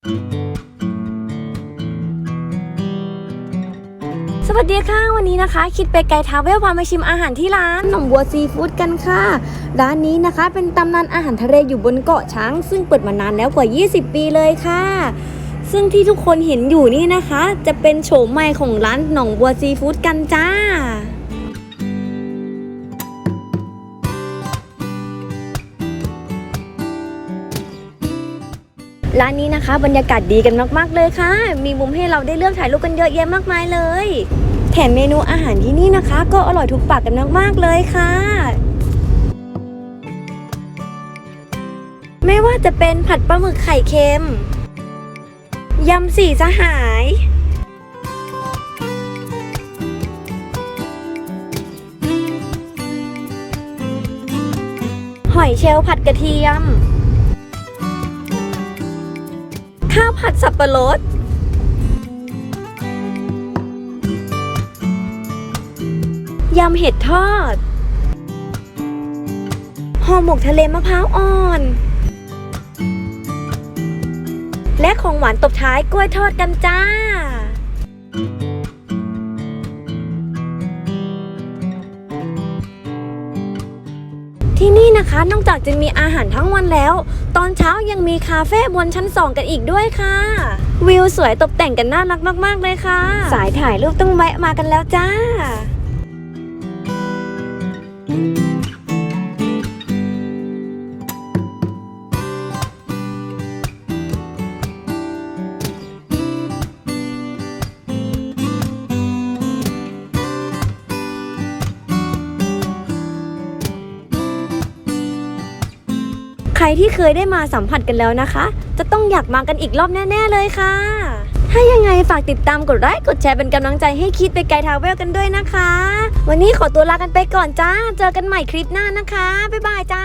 สวัสดีค่ะ วันนี้นะคะ คิดไปไกลท้าเวลพามาชิมอาหารที่ร้านหนองบัวซีฟู้ดกันค่ะ ร้านนี้นะคะ เป็นตำนานอาหารทะเลอยู่บนเกาะช้าง ซึ่งเปิดมานานแล้วกว่า 20 ปีเลยค่ะ ซึ่งที่ทุกคนเห็นอยู่นี่นะคะ จะเป็นโฉมใหม่ของร้านหนองบัวซีฟู้ดกันจ้า ร้านนี้นะคะ บรรยากาศดีกันมากๆเลยค่ะ มีมุมให้เราได้เลือกถ่ายรูปกันเยอะแยะมากมายเลย แถมเมนูอาหารที่นี่นะคะ ก็อร่อยทุกปากกันมากๆเลยค่ะ ไม่ว่าจะเป็นผัดปลาหมึกไข่เค็มยำสี่สหาย หอยเชลล์ผัดกระเทียม ข้าวผัดสับปะรดยำเห็ดทอดห่อหมกทะเลมะพร้าวอ่อน และของหวานตบท้ายกล้วยทอดกันจ้า ที่นี่นะคะนอกจากจะมีอาหารทั้งวันแล้ว ตอนเช้ายังมีคาเฟ่บนชั้น 2 กันอีกด้วยค่ะ วิวสวยตกแต่งกันน่ารักมาก ๆ เลยค่ะ สายถ่ายรูปต้องแวะมากันแล้วจ้า ใครที่เคยได้มาสัมผัสกันแล้วนะคะ จะต้องอยากมากันอีกรอบแน่ ๆ เลยค่ะ ถ้ายังไงฝากติดตามกดไลค์กดแชร์เป็นกำลังใจให้คิดไปไกลทาวเวลกันด้วยนะคะ วันนี้ขอตัวลากันไปก่อนจ้า เจอกันใหม่คลิปหน้านะคะ บ๊ายบายจ้า